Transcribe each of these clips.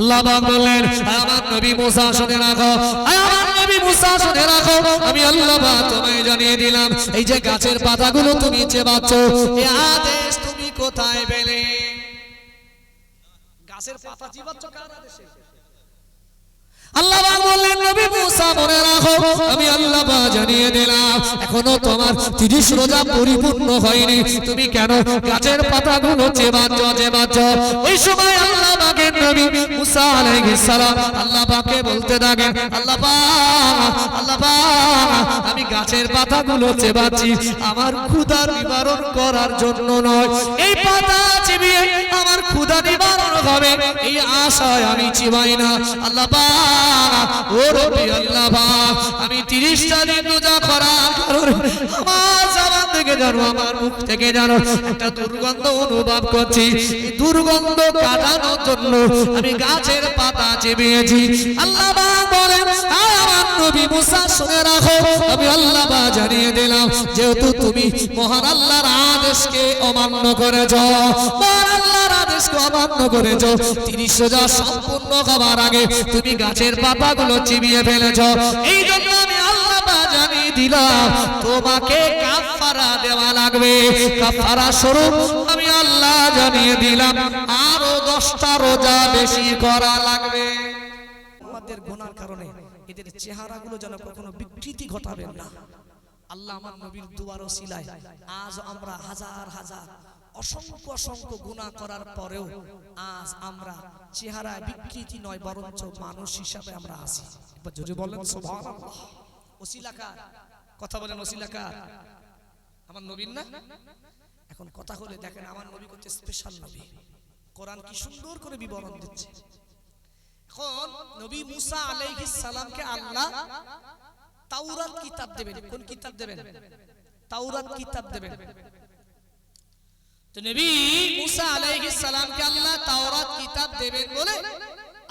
আল্লাহ বললেন, আমার নবী মুসা শুনে রাখো, আমার নবী মুসা শুনে রাখো। আমি আল্লাহ তোমায় জানিয়ে দিলাম, এই যে গাছের পাতাগুলো তুমি চেবাচ্ছ এই আদেশ তুমি কোথায় পেলে? গাছের পাতা চিবাচ্ছ কার আদেশে? আল্লাহ নবী মুসা রাখো, আমি আল্লাহ জানিয়ে দিলাম, এখনও তোমার 30 রোজা পরিপূর্ণ হয়নি। তুমি কেন গাছের পাতাগুলো চেবাচ্ছ বলতে আমি গাছের পাতাগুলো চেবাচ্ছি, আমার ক্ষুধার নিবারণ করার জন্য নয়। এই পাতা চিবিয়ে আমার ক্ষুধা নিবারণ হবে, এই আশায় আমি চিবাই না। আল্লাহ পাক আমি 30 টা দিন রোজা করার যেহেতু তুমি মহান আল্লাহর আদেশকে অমান্য করেছ, মহান আল্লাহর আদেশকে অমান্য করেছ, তিরিশ রোজা সম্পূর্ণ হবার আগে তুমি গাছের পাতাগুলো চিবিয়ে ফেলেছ। এই জন্য আমি আল্লাহ জানিয়ে দিলাম, তোমাকে কাফারা দেওয়া লাগবে। কাফারা স্বরূপ আমি আল্লাহ জানিয়ে দিলাম, আরও দশটা রোজা বেশি করা লাগবে। আমাদের গোনার কারণে এদের চেহারাগুলো যেন কখনো বিকৃতি ঘটাবেন না। আল্লাহ আমার নবীর দুয়ার ওসিলায় আজ আমরা হাজার হাজার অসংখ্য অসংখ্য গুনাহ করার পরেও আজ আমরা চেহারায় বিকৃতি নয় বরঞ্চ মানুষ হিসাবে আমরা আছি। যদি বলেন ওসিলাকার কথা বলেন ওসিলাকার আমার নবীর না? এখন কথা হলে দেখেন আমার নবী হচ্ছে স্পেশাল নবী। কোরআন কি সুন্দর করে বিবরণ দিচ্ছে। এখন নবী মুসা আলাইহিস সালামকে আল্লাহ তাওরাত কিতাব দেবেন। কোন কিতাব দেবেন? তাওরাত কিতাব দেবেন। তো নবী মুসা আলাইহিস সালামকে আল্লাহ তাওরাত, কিতাব দেবেন বলে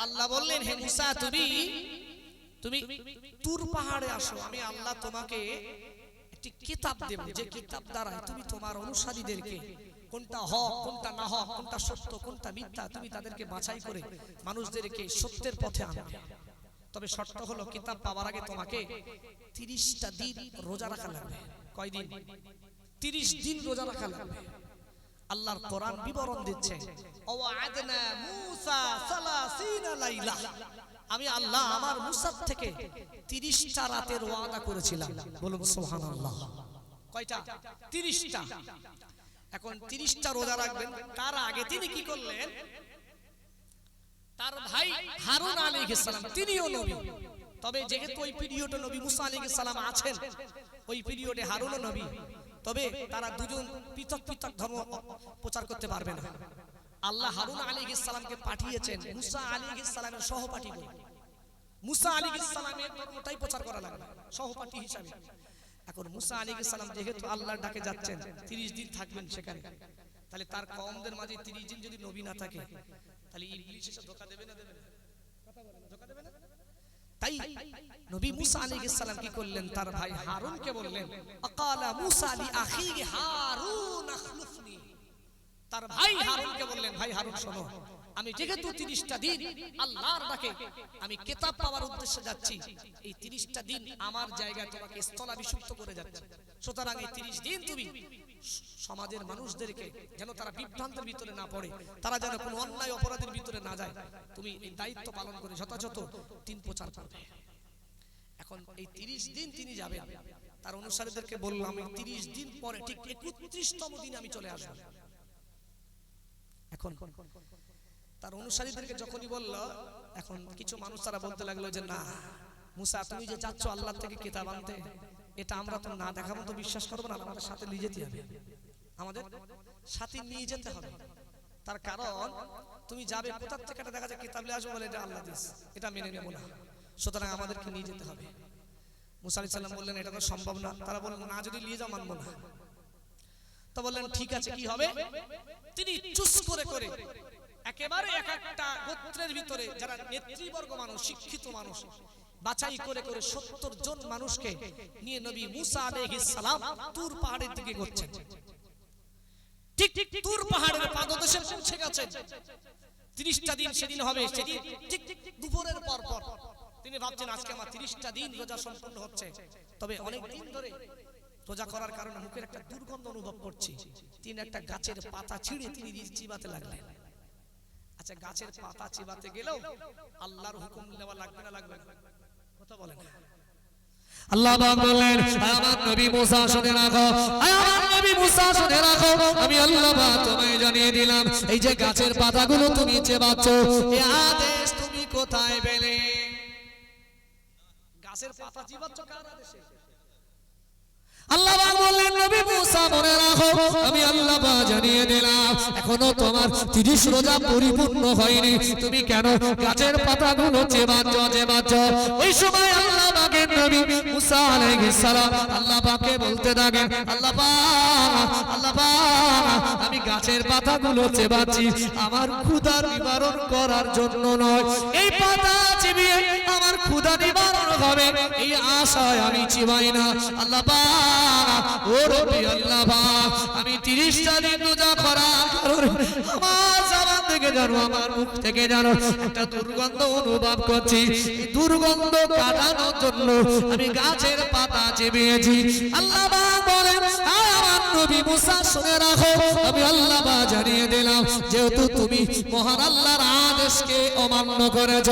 আল্লাহ বললেন, হে মুসা, তুমি তুমি তুর পাহাড়ে আসো, আমি আল্লাহ তোমাকে একটি কিতাব দেব, যে কিতাব দ্বারা তুমি তোমার অনুসারীদেরকে কোনটা হক, কোনটা না হক, কোনটা সত্য, কোনটা মিথ্যা, তুমি তাদেরকে বাছাই করে মানুষদেরকে সত্যের পথে আনবে তবে শর্ত হলো, কিতাব পাওয়ার আগে তোমাকে তিরিশটা দিন রোজা রাখা লাগবে। কয়দিন? তিরিশ দিন রোজা রাখা লাগবে। আল্লাহর কোরআন বিবরণ দিচ্ছে। আমি আল্লাহ আমার মুসার থেকে 30টা রাতের ওয়াদা করেছিলাম। বলুন সুবহানাল্লাহ। কয়টা? 30টা এখন 30টা রোজা রাখবেন। তার আগে তিনি কি করলেন? তার ভাই হারুন আলাইহিস সালাম, তিনিও নবী। তবে যেহেতু ওই পিরিয়ডে নবী মুসা আলাইহিস সালাম আছেন, ওই পিরিয়ডে হারুনও নবী। তবে তারা দুজন পৃথক পৃথক ধর্ম প্রচার করতে পারবে না। আল্লাহ হারুন আলাইহিস সালামকে পাঠিয়েছেন, মুসা আলাইহিস সালামের সহপাঠী বলে। মুসা আলাইহিস সালামের ধর্মটাই প্রচার করা লাগবে, সহপাঠী হিসাবে। এখন মুসা আলাইহিস সালাম যেহেতু আল্লাহর ডাকে যাচ্ছেন 30 দিন থাকবেন সেখানে। তাহলে তার কওমদের মাঝে 30 দিন যদি নবী না থাকে, তাহলে ইবলিস এসে ধোঁকা দেবে না দেবে না কথা বলেন ধোঁকা দেবে না তাই নবী মুসা আলাইহিস সালাম কি করলেন? তার ভাই হারুনকে বললেন, আকালা মুসা লি আখিহি হারুন আখলুফনি। তার ভাই হারুনকে বললেন, ভাই হারুন, শোনো আমি যেহেতু 30টা দিন আল্লাহর ডাকে আমি কিতাব পাওয়ার উদ্দেশ্যে যাচ্ছি, এই 30টা দিন আমার জায়গায় তোমাকে স্থলাভিষিক্ত করে যাচ্ছে। সুতরাং এই 30 দিন তুমি সমাজের মানুষদেরকে যেন তারা বিভ্রান্তের ভিতরে না পড়ে, তারা যেন কোনো অন্যায় অপরাধের ভিতরে না যায়, তুমি এই দায়িত্ব পালন করে যথাযথ তিন প্রচার করবে। এখন এই 30 দিন তিনি যাবেন, তার অনুসারীদেরকে বললাম, এই 30 দিন পরে ঠিক 31তম দিন আমি চলে আসব। এখন তার অনুসারীদেরকে যখনই বলল, এখন কিছু মানুষ তারা বলতে লাগল যে, না, মুসা, তুমি যে যাচ্ছ আল্লাহ থেকে কিতাব আনতে, এটা আমরা তো না দেখা মতো বিশ্বাস করব না, আমাদের সাথে নিয়ে যেতে হবে। আমাদের সাথে নিয়ে যেতে হবে। তার কারণ, তুমি যাবে কোথার থেকে এটা দেখা যায় কিতাব নিয়ে আসব বলে এটা আল্লাহ দিস, এটা মেনে নেব না। সুতরাং আমাদেরকে নিয়ে যেতে হবে। মুসা সালাম বললেন, এটা তো সম্ভব না। তারা বললেন না, যদি নিয়ে যাও, মানবো না। তো বললেন, ঠিক আছে, কি হবে? তিনি চুস করে করে একেবারে এক একটা গোত্রের ভিতরে যারা নেতৃবর্গ মানুষ, শিক্ষিত মানুষ, বাছাই করে করে সত্তর জন মানুষকে নিয়ে নবী মুসা আলাইহিস সালাম তুর পাহাড়ের দিকে ঘুরছেন ঠিক ঠিক তুর পাহাড়ের পাদদেশে পৌঁছে দিন সেদিন হবে, সেদিন ঠিক দুপুরের পর পর। তিনি ভাবছেন, আজকে আমার তিরিশটা দিন রোজা সম্পূর্ণ হচ্ছে। তবে অনেক দিন ধরে রোজা করার কারণে মুখের একটা দুর্গন্ধ অনুভব করছি। তিনি একটা গাছের পাতা ছিঁড়ে তিনি চিবাতে লাগলেন। আচ্ছা গাছের পাতা চিবাতে গেলেও আল্লাহর হুকুম নেওয়া লাগবে না লাগবে কথা বলেন। আল্লাহ পাক বললেন "আয় আমার নবী মুসা শুনে রাখো। আমি আল্লাহ তোমায় জানিয়ে দিলাম, এই যে গাছের পাতাগুলো তুমি চেবাচ্ছ আদেশ তুমি কোথায় পেলে? গাছের পাতা চিবাচ্ছ কার আদেশে? আল্লাহ বললেন, নবী মুসা, মনে রাখো, আমি আল্লাহ পাক জানিয়ে দিলাম, এখনও তোমার 30 রোজা পরিপূর্ণ হয়নি। তুমি কেন গাছের পাতাগুলো চেবাচ্ছ চেবাচ্ছ? ওই সময় আল্লাহ পাকের আল্লাহ পাককে বলতে থাকেন, আল্লাহ পাক আল্লাহ পাক, আমি গাছের পাতাগুলো চেবাচ্ছি, আমার ক্ষুধা নিবারণ করার জন্য নয়। এই পাতা চিবিয়ে আমার ক্ষুধা নিবারণ হবে, এই আশায় আমি চিবাই না। আল্লাহ পাক ও রবি আল্লাহ আমি 30 টা দিন রোজা আমার জবান থেকে জানো, আমার মুখ থেকে জানো, একটা দুর্গন্ধ অনুভব করছি। দুর্গন্ধ কাটানোর জন্য আমি গাছের পাতা চিবিয়েছি। আল্লাহ বলেন আমি আল্লাহ জানিয়ে দিলাম, যেহেতু তুমি মহান আল্লাহর আদেশকে অমান্য করেছ।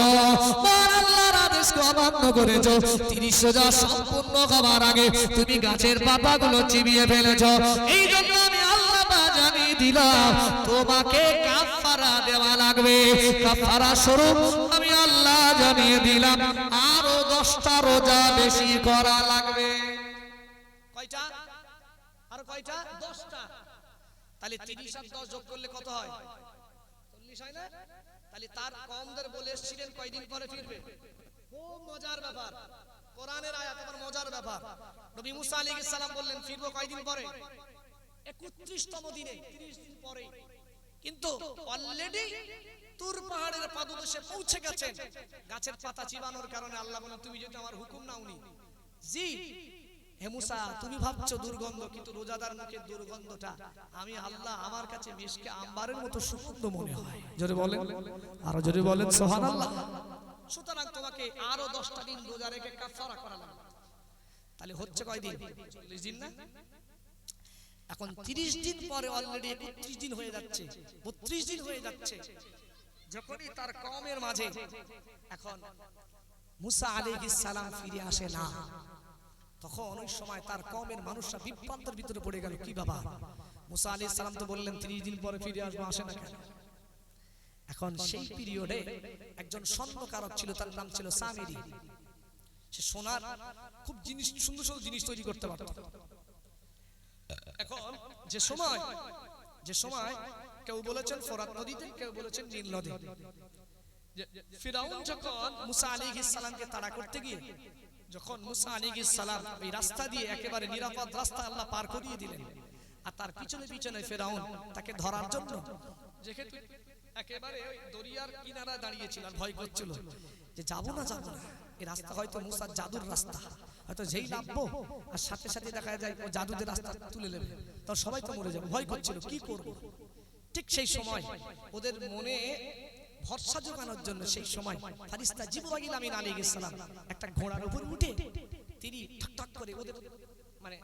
মহান আল্লাহর আদেশকে অমান্য করেছ। তিরিশ হাজার সম্পূর্ণ হবার আগে তুমি গাছের পাতাগুলো চিবিয়ে ফেলেছ। এই জন্য আমি আল্লাহ জানিয়ে দিলাম, তোমাকে কাফারা দেওয়া লাগবে। কাফারা স্বরূপ আমি আল্লাহ জানিয়ে দিলাম। আরও দশটা রোজা বেশি করা লাগবে। তার কমদের বলে এসেছিলেন কয়দিন পরে ফিরবে? খুব মজার ব্যাপার। কোরআনের আয়াত আবার মজার ব্যাপার। নবী মুসা আলাইহিস সালাম বললেন, ফিরবো কয়দিন পরে? 31তম দিনে। 30 দিন পরে। কিন্তু অলরেডি তুর পাহাড়ের পাদদেশে পৌঁছে গেছেন। গাছের পাতা চিবানোর কারণে আল্লাহ বলেন, তুমি যদি আমার হুকুম নাওনি, জি, হে মুসা, তুমি ভাবছ দুর্গন্ধ, কিন্তু রোজাদার মুখের দুর্গন্ধটা আমি আল্লাহ আমার কাছে মিশকে আম্বারের মতো সুগন্ধ মনে হয়। জোরে বলেন। আরও জোরে বলেন, সুবহানাল্লাহ। সুতরাং তোমাকে আরও দশটা দিন রোজা রেখে কাফারা করা লাগবে। তাহলে হচ্ছে কয়দিন? চল্লিশ দিন না? এখন তিরিশ দিন পরে অলরেডি একত্রিশ দিন হয়ে যাচ্ছে। বত্রিশ দিন হয়ে যাচ্ছে। যখনই তার কমের মাঝে এখন মুসা আলাইহিস সালাম ফিরে আসে না, তখন ওই সময় তার কমের মানুষরা বিভ্রান্তের ভিতরে পড়ে গেল। কি বাবা? মুসা আলাইহিস সালাম তো বললেন 30 দিন পরে ফিরে আসব, আসে না কেন? এখন সেই পিরিয়ডে একজন স্বর্ণকারক ছিল তার নাম ছিল সামিরি। সে সোনার খুব জিনিস সুন্দর সুন্দর জিনিস তৈরি করতে পারত। এখন যে সময় যে সময় কেউ বলেছেন ফোরাত নদীতে কেউ বলেছেন নীল নদী ফিরাউন যখন মুসা আলাইহিস সালামকে তাড়া করতে গিয়ে যখন মুসা আলাইহিস সালাম এই রাস্তা দিয়ে একেবারে নিরাপদ রাস্তা আল্লাহ পার করিয়ে দিলেন আর তার পিছনে পিছনে ফেরাউন তাকে ধরার জন্য যেহেতু একেবারে ওই দরিয়ার কিনারা দাঁড়িয়েছিল আর ভয় করছিল যে যাব না, যাব এই রাস্তা হয়তো মুসার জাদুর রাস্তা। হয়তো যেই নামবো, আর সাথে সাথে দেখা যায় ও জাদুদের রাস্তা তুলে নেবে। তখন সবাই তো মরে যাবে। ভয় করছিল, কি করব? ঠিক সেই সময় ওদের মনে ভরসা জোগানোর জন্য সেই সময় ফারিস্তা জিবরাইল আমিন আলাইহিস সালাম একটা ঘোড়ার উপর উঠে তিনি ঠক ঠক করে ওদের মানে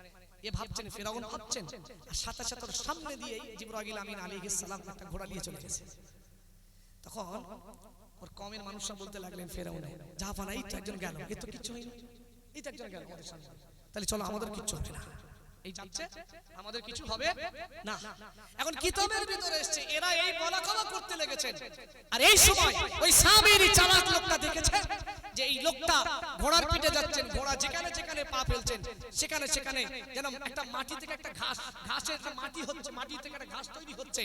এ ভাবছেন, ফেরাউন ভাবছেন, আর সাথে সাথে সামনে দিয়ে জিবরাইল আমিন আলাইহিস সালাম একটা ঘোড়া নিয়ে চলে গেছে। তখন ওর কমের মানুষরা বলতে লাগলেন, ফেরাউনে যা পানা এই তো একজন গেল। এ তো কিচ্ছু হয়নি। এই তো একজন গেল আমাদের সামনে। তাহলে চলো, আমাদের কিচ্ছু হবে না। এই যাচ্ছে? আমাদের কিছু হবে? না। এখন কিতাবের ভিতরে এসেছে এরা এই বলা করতে লেগেছেন। আর এই সময় ওই সামিরি চালাক লোকটা দেখেছে যে এই লোকটা ঘোড়ার পিঠে যাচ্ছেন ঘোড়া যেখানে যেখানে পা ফেলছেন সেখানে সেখানে যেন একটা মাটি থেকে একটা ঘাস ঘাসের একটা মাটি হচ্ছে মাটি থেকে একটা ঘাস তৈরি হচ্ছে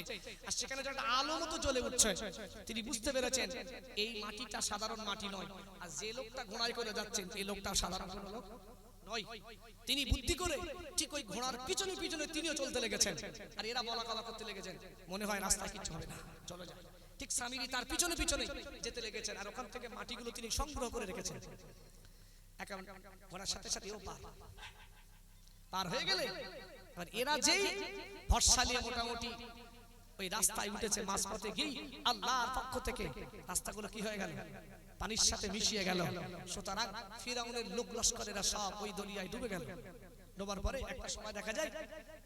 আর সেখানে যেন একটা আলো মতো জ্বলে উঠছে। তিনি বুঝতে পেরেছেন এই মাটিটা সাধারণ মাটি নয়। আর যে লোকটা ঘোড়ায় করে যাচ্ছেন এই লোকটা সাধারণ কোনো লোক। তিনি বুদ্ধি করে ঠিক ওই ঘোড়ার পিছনে পিছনে তিনিও চলতে লেগেছেন। আর এরা বলা কলা করতে লেগেছেন। মনে হয় রাস্তায় কিছু হবে না। ঠিক স্বামীজি তার পিছনে পিছনে যেতে লেগেছেন আর ওখান থেকে মাটিগুলো তিনি সংগ্রহ করে রেখেছেন। ঘোড়ার সাথে সাথে ও পার। পার হয়ে গেলে এরা যেই মোটামুটি ওই রাস্তায় উঠেছে মাঝপথে গিয়ে আল্লাহর পক্ষ থেকে, রাস্তাগুলো কি হয়ে গেল? পানির সাথে মিশিয়ে গেল। সুতরাং ফিরাউনের লোক লস্করেরা সব ওই দলিয়ায় ডুবে গেল। ডোবার পরে একটা সময় দেখা যায়,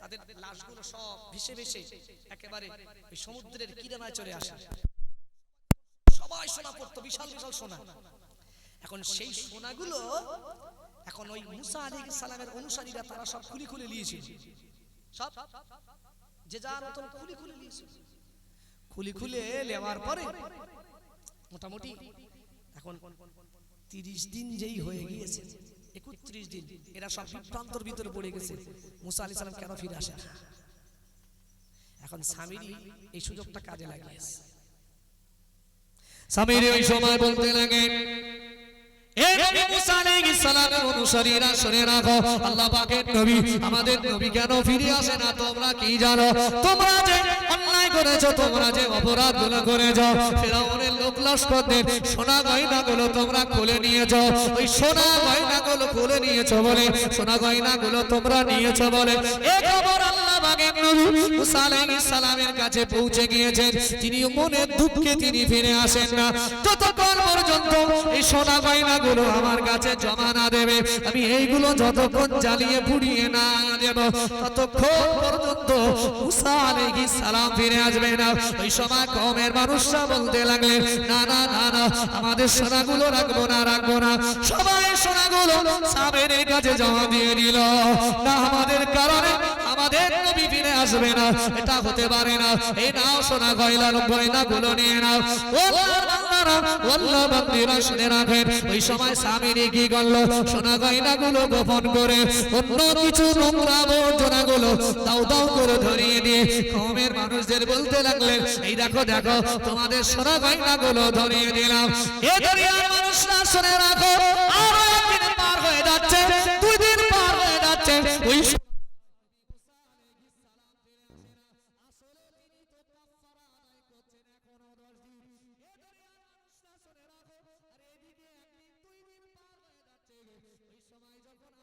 তাদের লাশগুলো সব ভেসে ভেসে একেবারে ওই সমুদ্রের কিনারায় চলে আসে। সবাই সোনা পড়তো, বিশাল বিশাল সোনা। এখন সেই সোনাগুলো এখন ওই মুসা আলী সালামের অনুসারীরা তারা সব খুলি খুলে নিয়েছিল। সব যে যার মতন খুলি খুলে নিয়েছিল। খুলি খুলে নেওয়ার পরে মোটামুটি এখন তিরিশ দিন যেই হয়ে গিয়েছে, একত্রিশ দিন, এরা সব বিভ্রান্তর ভিতরে পড়ে গেছে। মুসা আলী সালাম কেন ফিরে আসে এখন স্বামীরই এই সুযোগটা কাজে লাগিয়েছে। স্বামীর ওই সময় বলতে লাগে আমাদের নবী কেন ফিরে আসে না? তোমরা কি জানো? তোমরা করেছ, তোমরা যে অপরাধগুলো করেছ, ফেরাউনের লোক লস্করদের সোনা গয়না গুলো তোমরা খুলে নিয়েছো। ওই সোনা গয়না গুলো খুলে নিয়েছো বলে, সোনা গয়না গুলো তোমরা নিয়েছো বলে। এ খবর আল্লাহ সালামের কাছে পৌঁছে গিয়েছেন। তিনি মনের দুঃখে তিনি ফিরে আসেন না। যতক্ষণ পর্যন্ত এই সোনা গয়নাগুলো আমার কাছে জমা না দেবে, আমি এইগুলো যতক্ষণ জ্বালিয়ে পুড়িয়ে না দেব, ততক্ষণ পর্যন্ত মুসা আলাইহিস সালাম ফিরে আসবে না। ওই সময় কমের মানুষরা বলতে লাগলেন, না না না না, আমাদের সোনাগুলো রাখব না রাখব না। সবাই সোনাগুলো সাবের কাছে জমা দিয়ে দিল। না আমাদের কারণে আমাদের নবী ফিরে আসবে না। এটা হতে পারে না। এই নাও সোনা গয়লার গয়না গুলো নিয়ে নাও। ও আল্লাহ ওই সময় কি সোনা গয়না গুলো গোপন করে অন্য কিছু নোংরা দাও দাও করে ধরিয়ে দিয়ে কমের মানুষদের বলতে লাগলেন, এই দেখো দেখো, তোমাদের সোনা গয়না গুলো ধরিয়ে দিলাম। এ মানুষরা শুনে রাখো, আরও একদিন পার হয়ে যাচ্ছে, দুই দিন পার হয়ে যাচ্ছে। ওই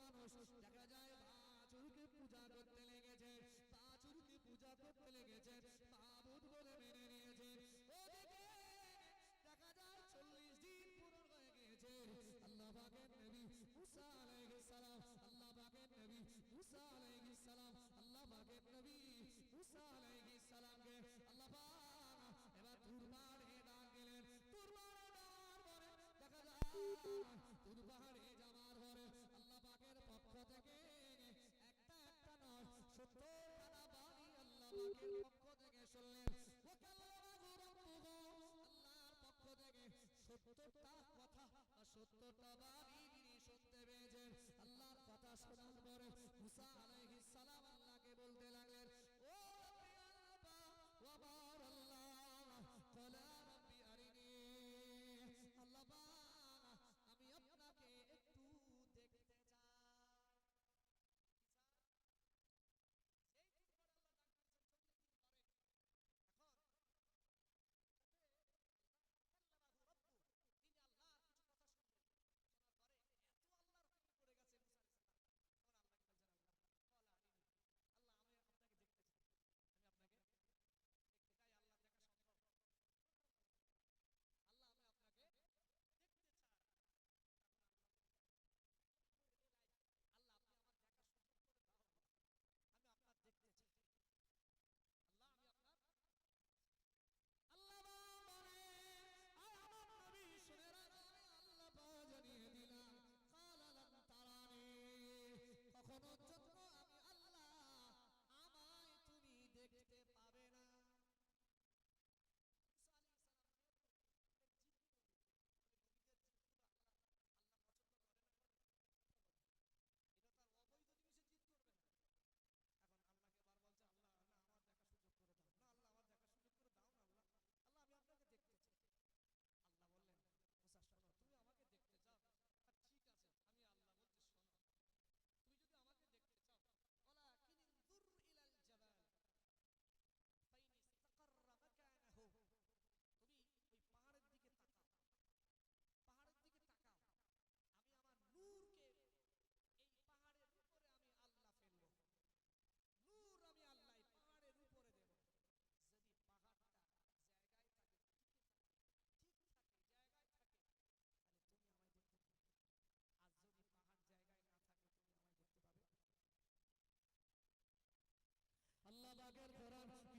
মানুষ। দেখা যায় বাছুরকে পূজা করতে লেগেছে, বাছুরকে পূজা করতে লেগেছে তাবুত বলে মেনে নিয়েছে। ওদিকে দেখা যায় সত্তরটা কথা আর বাড়ি শুনতে পেয়েছেন আল্লাহর কথা শোনার পরে মুসা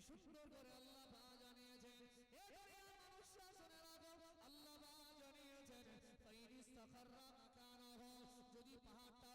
সুন্দর করে আল্লাহ পা জানিয়েছেন। এ দুনিয়ার মানুষরা শুনে রাখো, আল্লাহ পা জানিয়েছেন, ফাইন ইস্তাখাররা মাকানাহু যদি পাহাড়টা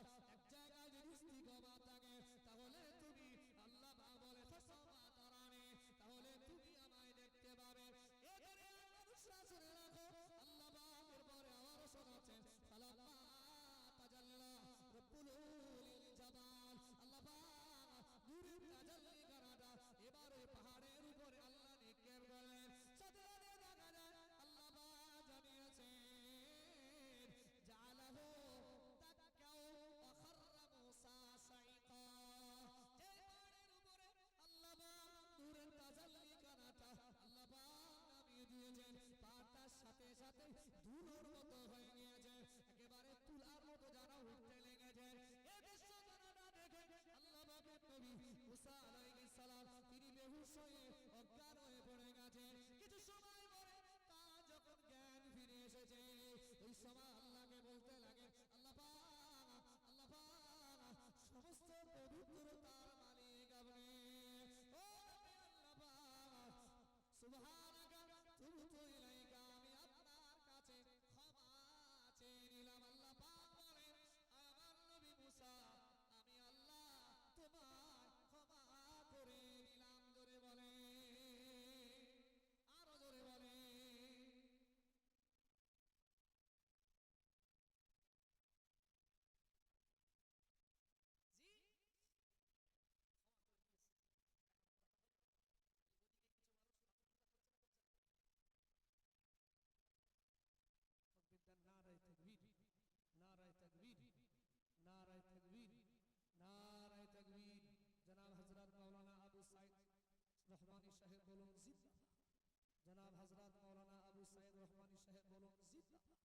অবশ্যই অজ্ঞান হয়ে পড়ে গেছে। কিছু সময় পরে তা যখন জ্ঞান ফিরে এসেছে ওই সময় بولو زندہ جناب حضرات مولانا ابو سعید رحمانی صاحب بولو زندہ